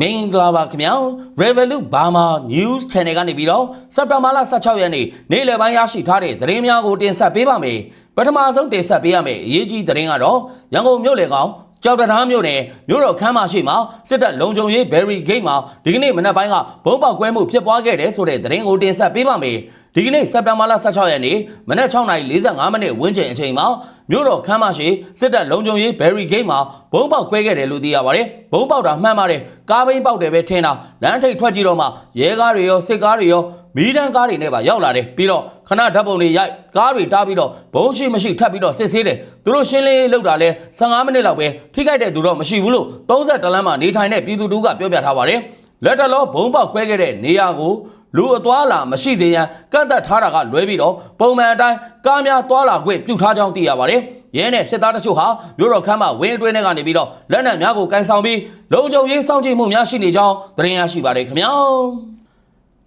မင်္ဂလာပါခင်ဗျာ Revolut Burma News Channel ကနေပြီးတော့စက်တင်ဘာလ16ရက်နေ့နေ့လယ်ပိုင်းရရှိထားတဲ့သတင်းများကိုတင်ဆက်ပေးပါမယ်ပထမဆုံးတင်ဆက်ပေးရမယ့်အရေးကြီးသတင်းကတော့ရန်ကုန်မြို့လေကောင်ကြောက်တရားမြို့နယ်မြို့တော်ခမ်းမရှိမှာစစ်တပ်လုံခြုံရေး Berry Gate မှာဒီကနေ့မနက်ပိုင်းကဘုံပေါက်ကွဲမှုဖြစ်ပွားခဲ့တဲ့ဆိုတဲ့သတင်းကိုတင်ဆက်ပေးပါမယ် ဒီကနေ့စက်တင်ဘာလ16ရက်နေ့မနက်6:45မိနစ်ဝန်းကျင်အချိန်မှာမြို့တော်ခမ်းမရှိစစ်တပ်လုံခြုံရေး Berry Gate မှာဘုံပေါက်ကွဲခဲ့တယ်လို့သိရပါတယ်။ဘုံပေါက်တာမှန်ပါတယ်။ကားဘိန်းပေါက်တယ်ပဲထင်တာလမ်းထိပ်ထွက်ကြည့်တော့မှရဲကားတွေရောစစ်ကားတွေရောမီးတန်းကားတွေနဲ့ပါရောက်လာတယ်ပြီးတော့ခဏဓာတ်ပုံတွေရိုက်ကားတွေတားပြီးတော့ဘုံရှိမရှိထပ်ပြီးတော့စစ်ဆေးတယ်သူတို့ရှင်းလင်းရေးလုပ်တာလဲ15မိနစ်လောက်ပဲထိခိုက်တဲ့သူတော့မရှိဘူးလို့30လမ်းမှာနေထိုင်တဲ့ပြည်သူတို့ကပြောပြထားပါတယ်လက်တလောဘုံပေါက်ခွဲခဲ့တဲ့နေရာကို လူအသွားလာမရှိစေရန်ကန့်သက်ထားတာကလွဲပြီးတော့ပုံမှန်အတိုင်းကားများသွားလာခွင့်ပြုထားကြောင်းသိရပါတယ်ရဲနဲ့စစ်သားတချို့ဟာမြို့တော်ခမ်းမှာဝင်းအတွင်းထဲကနေပြီးတော့လက်နက်များကိုကန်ဆောင်ပြီးလုံခြုံရေးစောင့်ကြည့်မှုများရှိနေကြောင်းသတင်းရရှိပါတယ်ခင်ဗျာ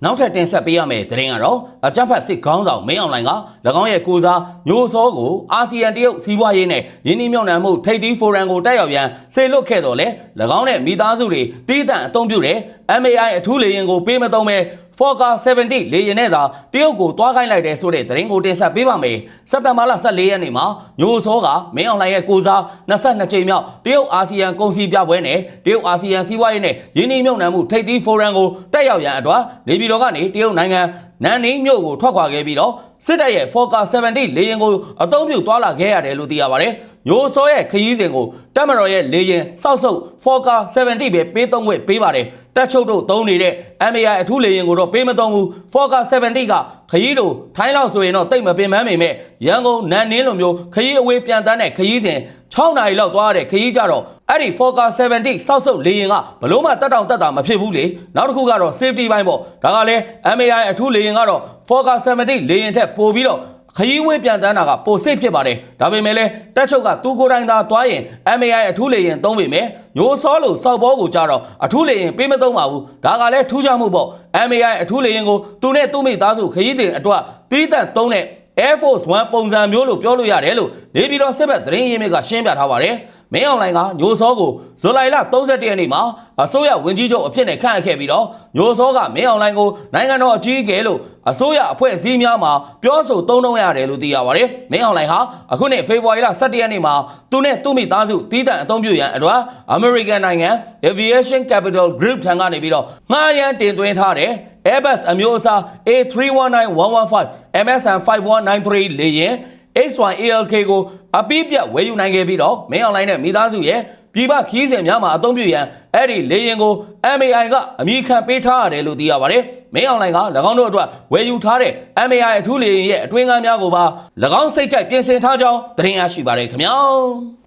နောက်ထပ်တင်ဆက်ပေးရမယ့်သတင်းကတော့အကြမ်းဖက်စစ်ခေါင်းဆောင်မင်းအောင်လှိုင်က၎င်းရဲ့ကိုစားညိုစောကိုအာဆီယံတရုတ်စီးပွားရေးနဲ့ယင်းနှိမ့်မြုံနှံမှုထိပ်သီးဖိုရမ်ကိုတက်ရောက်ရန်ဆေလွတ်ခဲ့တော်လဲ၎င်းနဲ့မိသားစုတွေတီးတန့်အုံပြုတဲ့ MAI အထူးလေရင်ကိုပေးမသုံးမဲ့ Fokker 70လေရင်နဲ့သာတရုတ်ကိုတွားခိုင်းလိုက်တဲ့ဆိုတဲ့သတင်းကိုတင်ဆက်ပေးပါမယ်။စက်တင်ဘာလ14ရက်နေ့မှာညိုစောကမင်းအောင်လှိုင်ရဲ့ကိုစား22ကြိမ်မြောက်တရုတ်အာဆီယံကုန်စည်ပြပွဲနဲ့တရုတ်အာဆီယံစီးပွားရေးနဲ့ယင်းနှိမ့်မြုံနှံမှုထိပ်သီးဖိုရမ်ကိုတက်ရောက်ရန်အတွက်နေပြည်တော်ကနေတရုတ်နိုင်ငံနန်နင်းမြို့ကိုထွက်ခွာခဲ့ပြီးတော့စစ်တပ်ရဲ့ Fokker 70လေရင်ကိုအသုံးပြုသွားလာခဲ့ရတယ်လို့သိရပါတယ်။ညိုစောရဲ့ခရီးစဉ်ကိုတက်မတော်ရဲ့လေရင်စောက်ဆုပ် Fokker 70ပဲပေးသုံးခွင့်ပေးပါတယ်။ တက်ချုပ်တို့သုံးနေတဲ့ MAI အထူးလေရင်ကိုတော့ပေးမသုံးဘူး Fokker 70ကခရီးတို့ထိုင်းလောက်ဆိုရင်တော့တိတ်မပင်ပန်းပေမဲ့ရန်ကုန်နန်နင်းလိုမျိုးခရီးအဝေးပြန်တန်းတဲ့ခရီးစဉ်6နာရီလောက်သွားရတဲ့ခရီးကြတော့အဲ့ဒီ Fokker 70စောက်ဆုပ်လေရင်ကဘလို့မှတက်တောင်တက်တာမဖြစ်ဘူးလေနောက်တစ်ခုကတော့ safety ဘိုင်းပေါ့ဒါကလည်း MAI အထူးလေရင်ကတော့ Fokker 70လေရင်ထက်ပိုပြီးတော့ ခရီးဝေးပြန်တန်းတာကပိုစိတ်ဖြစ်ပါတယ်ဒါပေမဲ့လည်းတက်ချုပ်ကသူကိုယ်တိုင်သာသွားရင် MAI အထူးလေရင်သုံးပေမဲ့ညိုစောလို့စောက်ဘောကိုကြတော့အထူးလေရင်ပေးမသုံးပါဘူးဒါကလည်းထူးခြားမှုပေါ့ MAI အထူးလေရင်ကိုသူနဲ့သူ့မိသားစုခရီးတင်အတွက်တီးတန့်သုံးတဲ့ Air Force 1ပုံစံမျိုးလို့ပြောလို့ရတယ်လို့နေပြည်တော်စစ်ဘက်သတင်းရင်းမြစ်ကရှင်းပြထားပါတယ် မင်းအောင်လှိုင်ကညိုစောကိုဇူလိုင်လ31ရက်နေ့မှာအစိုးရဝန်ကြီးချုပ်အဖြစ်နဲ့ခန့်အပ်ခဲ့ပြီးတော့ညိုစောကမင်းအောင်လှိုင်ကိုနိုင်ငံတော်အကြီးအကဲလို့အစိုးရအဖွဲ့အစည်းများမှာပြောဆိုသုံးနှုန်းရတယ်လို့သိရပါတယ်။မင်းအောင်လှိုင်ဟာအခုနှစ်ဖေဖော်ဝါရီလ17ရက်နေ့မှာသူနဲ့သူ့မိသားစုတီးတန့်အသုံးပြုရန်အတွက် American နိုင်ငံ Aviation Capital Group ထံကနေပြီးတော့ငှားရမ်းတင်သွင်းထားတဲ့ Airbus အမျိုးအစား A319115 MSN 5193လေယာဉ် X1ALK ကိုအပိပြတ်ဝယ်ယူနိုင်ခဲ့ပြီးတော့မင်းအွန်လိုင်းနဲ့မိသားစုရဲ့ပြည်ပခီးစဉ်များမှာအသုံးပြုရန်အဲ့ဒီလေရင်ကို MAI ကအမိခံပေးထားရတယ်လို့သိရပါတယ်။မင်းအွန်လိုင်းက၎င်းတို့အတွက်ဝယ်ယူထားတဲ့ MAI အထူးလေရင်ရဲ့အတွင်းကားများကိုပါ၎င်းစိတ်ကြိုက်ပြင်ဆင်ထားကြောင်းသတင်းရရှိပါတယ်ခင်ဗျာ။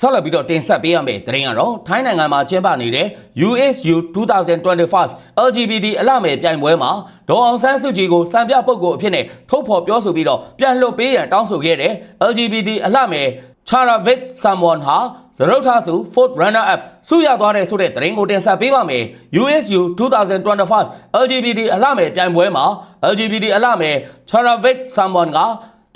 ဆက်လက်ပြီးတော့တင်ဆက်ပေးရမယ့်သတင်းကတော့ထိုင်းနိုင်ငံမှာကျင်းပနေတဲ့ USU 2025 LGBT အလှမယ်ပြိုင်ပွဲမှာဒေါ်အောင်ဆန်းစုကြည်ကိုစံပြပုဂ္ဂိုလ်အဖြစ်နဲ့ထုတ်ဖော်ပြောဆိုပြီးတော့ပြန်လွှတ်ပေးရန်တောင်းဆိုခဲ့တဲ့ LGBT အလှမယ် Charavit Someone ဟာဇရုတ်ထဆူ Fourth Runner Up ဆုရသွားတဲ့ဆိုတဲ့သတင်းကိုတင်ဆက်ပေးပါမယ် USU 2025 LGBT အလှမယ်ပြိုင်ပွဲမှာ LGBT အလှမယ် Charavit Someone က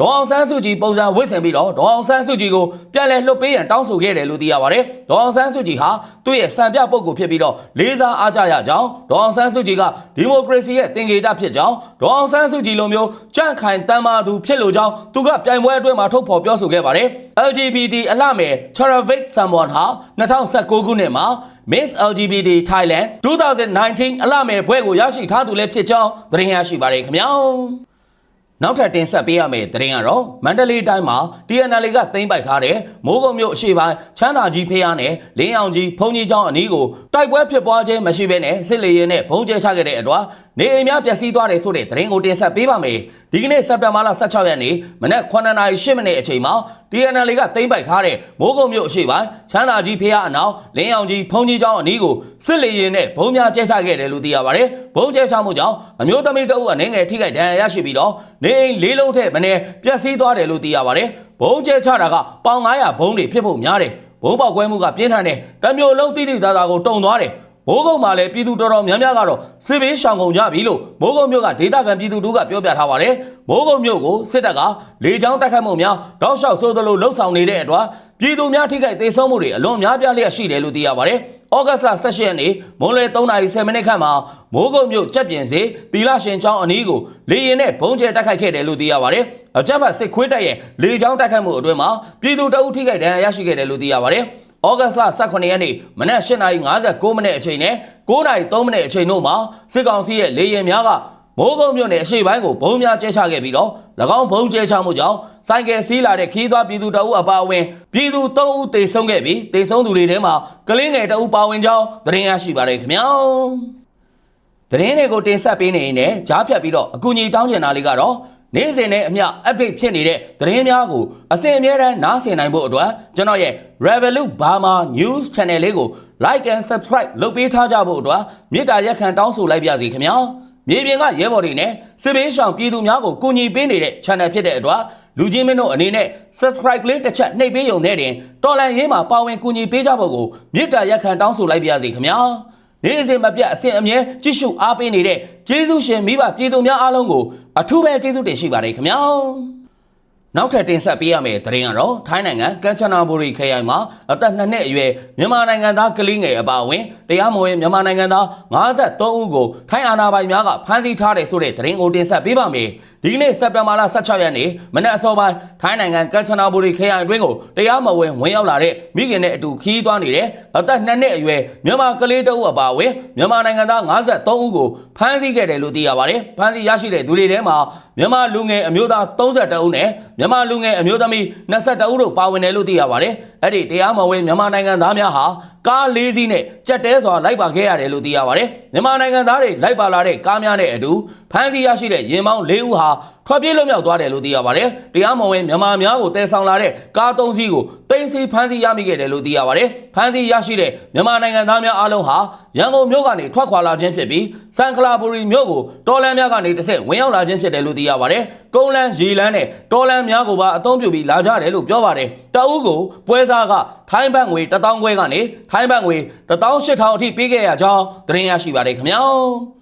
ဒေါအောင်ဆန်းစုကြည်ပုံစံဝစ်ဆင်ပြီးတော့ဒေါအောင်ဆန်းစုကြည်ကိုပြန်လည်လွှတ်ပေးရန်တောင်းဆိုခဲ့တယ်လို့သိရပါတယ်။ဒေါအောင်ဆန်းစုကြည်ဟာသူ့ရဲ့စံပြပုဂ္ဂိုလ်ဖြစ်ပြီးတော့လေးစားအားကြရကြောင်းဒေါအောင်ဆန်းစုကြည်ကဒီမိုကရေစီရဲ့သင်္ကေတဖြစ်ကြောင်းဒေါအောင်ဆန်းစုကြည်လိုမျိုးကြန့်ခိုင်တမ်းမာသူဖြစ်လို့ကြောင်းသူကပြိုင်ပွဲအတွင်းမှာထုတ်ဖော်ပြောဆိုခဲ့ပါတယ်။ LGBT အလှမယ် Charavik Someone ဟာ2019ခုနှစ်မှာ Miss LGBT Thailand 2019အလှမယ်ဘွဲ့ကိုရရှိထားသူလည်းဖြစ်ကြောင်းသတင်းရရှိပါတယ်ခင်ဗျာ။ နောက်ထပ်တင်ဆက်ပေးရမယ့်သတင်းကတော့မန္တလေးတိုင်းမှာ TNL ကသိမ်းပိုက်ထားတဲ့မိုးကုံမြို့အရှိပိုင်းချမ်းသာကြီးဖေးရနဲ့လင်းအောင်ကြီးဖုန်ကြီးကျောင်းအနီးကိုတိုက်ပွဲဖြစ်ပွားခြင်းမရှိဘဲနဲ့စစ်လေရင်နဲ့ဘုံကျဲချခဲ့တဲ့အတွက်နေအိမ်များပျက်စီးသွားတယ်ဆိုတဲ့သတင်းကိုတင်ဆက်ပေးပါမယ်။ဒီကနေ့စက်တင်ဘာလ16ရက်နေ့မနက်9:08မိနစ်အချိန်မှာ TNL ကသိမ်းပိုက်ထားတဲ့မိုးကုံမြို့အရှိပိုင်းချမ်းသာကြီးဖေးရအနောက်လင်းအောင်ကြီးဖုန်ကြီးကျောင်းအနီးကိုစစ်လေရင်နဲ့ဘုံများကျဲချခဲ့တယ်လို့သိရပါတယ်။ဘုံကျဲချမှုကြောင့်အမျိုးသမီးတအုပ်အနေငယ်ထိခိုက်ဒဏ်ရာရရှိပြီးတော့နေအိမ်လေးလုံးထက်မင်းပျက်စီးသွားတယ်လို့သိရပါတယ်။ဘုံကျဲချတာကပေါင်900ဘုံတွေဖြစ်ဖို့များတယ်။ဘုံပေါက်ကွဲမှုကပြင်းထန်တယ်။တမျိုးလုံးတိတိသားသားကိုတုံသွားတယ်။ မိုးကုံမှာလည်းပြည်သူတော်တော်များများကတော့စစ်ဘေးရှောင်ကုန်ကြပြီလို့မိုးကုံမြို့ကဒေသခံပြည်သူတို့ကပြောပြထားပါတယ်။မိုးကုံမြို့ကိုစစ်တပ်ကလေကြောင်းတိုက်ခိုက်မှုများတောက်လျှောက်ဆိုးသလိုလှုပ်ဆောင်နေတဲ့အတွက်ပြည်သူများထိခိုက်ဒေဆုံးမှုတွေအလွန်များပြားလျက်ရှိတယ်လို့သိရပါတယ်။ဩဂတ်စ်လ18ရက်နေ့မွန်းလွယ်3:10မိနစ်ခန့်မှာမိုးကုတ်မြို့ကြက်ပြင်စီတီလာရှင်ချောင်းအနီးကိုလေရင်နဲ့ဘုံကျဲတိုက်ခိုက်ခဲ့တယ်လို့သိရပါတယ်။အကြမ်းဖက်စစ်ခွေးတပ်ရဲ့လေကြောင်းတိုက်ခိုက်မှုအတွင်းမှာပြည်သူတအုပ်ထိခိုက်ဒဏ်ရာရရှိခဲ့တယ်လို့သိရပါတယ်။ ဩဂတ်စ်လ18ရက်နေ့မနက်8:59မိနစ်အချိန်နဲ့9:03မိနစ်အချိန်တို့မှာစစ်ကောင်စီရဲ့လေရင်များကမိုးကုတ်မြို့နယ်အရှိပိုင်းကိုဘုံများကျဲချခဲ့ပြီးတော့၎င်းဘုံကျဲချမှုကြောင့်စိုက်ကယ်စီးလာတဲ့ခီးသွွားပြည်သူတအုပ်အပါအဝင်ပြည်သူ3ဦးတေဆုံးခဲ့ပြီးတေဆုံးသူတွေထဲမှာကလေးငယ်တအုပ်ပါဝင်ကြောင်းသတင်းရရှိပါတယ်ခင်ဗျာသတင်းတွေကိုတင်ဆက်ပေးနေရင်လည်းကြားဖြတ်ပြီးတော့အကူအညီတောင်းကျင်တာလေးကတော့ နေ့စဉ်နဲ့အမျှ update ဖြစ်နေတဲ့သတင်းများကိုအစဉ်အမြဲတမ်းနားဆင်နိုင်ဖို့အတွက်ကျွန်တော်ရဲ့ Revolut Burma News Channel လေးကို like and subscribe လုပ်ပေးထားကြဖို့အတွက်မေတ္တာရက်ခံတောင်းဆိုလိုက်ပါစီခင်ဗျာမြေပြင်ကရဲဘော်တွေနဲ့စစ်ဘေးရှောင်ပြည်သူများကိုကူညီပေးနေတဲ့ channel ဖြစ်တဲ့အတွက်လူချင်းမင်းတို့အနေနဲ့ subscribe လေးတစ်ချက်နှိပ်ပေးရုံနဲ့တင်တော်လန်ရေးမှာပါဝင်ကူညီပေးကြဖို့ကိုမေတ္တာရက်ခံတောင်းဆိုလိုက်ပါစီခင်ဗျာ နေ့စဉ်မပြတ်အစဉ်အမြဲကြည့်ရှုအားပေးနေတဲ့ကျေးဇူးရှင်မိဘပြည်သူများအားလုံးကိုအထူးပဲကျေးဇူးတင်ရှိပါတယ်ခင်ဗျာနောက်ထပ်တင်ဆက်ပေးရမယ့်သတင်းကတော့ထိုင်းနိုင်ငံကမ်ချနာဘူရီခရိုင်မှာအသက်2နှစ်အရွယ်မြန်မာနိုင်ငံသားကလေးငယ်အပါအဝင်တရားမဝင်မြန်မာနိုင်ငံသား53ဦးကိုထိုင်းအာဏာပိုင်များကဖမ်းဆီးထားတယ်ဆိုတဲ့သတင်းကိုတင်ဆက်ပေးပါမယ်။ ဒီကနေ့စက်တင်ဘာလ16ရက်နေ့မနက်အစောပိုင်းထိုင်းနိုင်ငံကမ်ချနာဘူရီခရိုင်အတွင်းကိုတရားမဝင်ဝင်ရောက်လာတဲ့မိခင်နဲ့အတူခီးသွားနေတဲ့အသက်2နှစ်အရွယ်မြန်မာကလေးတအုပ်အပါအဝင်မြန်မာနိုင်ငံသား53ဦးကိုဖမ်းဆီးခဲ့တယ်လို့သိရပါတယ်။ဖမ်းဆီးရရှိတဲ့သူတွေထဲမှာမြန်မာလူငယ်အမျိုးသား32ဦးနဲ့မြန်မာလူငယ်အမျိုးသမီး22ဦးတို့ပါဝင်တယ်လို့သိရပါတယ်။အဲ့ဒီတရားမဝင်မြန်မာနိုင်ငံသားများဟာကား၄စီးနဲ့ကြက်တဲစွာလိုက်ပါခဲ့ရတယ်လို့သိရပါတယ်။မြန်မာနိုင်ငံသားတွေလိုက်ပါလာတဲ့ကားများနဲ့အတူဖမ်းဆီးရရှိတဲ့ရင်မောင်း၄ဦးဟာထွက်ပြေးလွတ်မြောက်သွားတယ်လို့သိရပါတယ်။တရားမဝင်မြန်မာများကိုတည်ဆောင်လာတဲ့ကား၃စီးကိုတင်စီဖမ်းဆီးရမိခဲ့တယ်လို့သိရပါတယ်။ဖမ်းဆီးရရှိတဲ့မြန်မာနိုင်ငံသားများအားလုံးဟာရန်ကုန်မြို့ကနေထွက်ခွာလာခြင်းဖြစ်ပြီးစန်ခလာဘူရီမြို့ကိုတော်လန်များကနေတစ်ဆက်ဝင်ရောက်လာခြင်းဖြစ်တယ်လို့သိရပါတယ်။ကုန်းလန်းရေလန်းနဲ့တော်လန်များကိုပါအသုံးပြုပြီးလာကြတယ်လို့ပြောပါတယ်။တအုပ်ကိုပွဲစားကထိုင်းဘတ်ငွေ1000ခွဲကနေထိုင်းဘတ်ငွေ18000အထိပေးခဲ့ရကြောင်းသတင်းရရှိပါတယ်ခင်ဗျာ။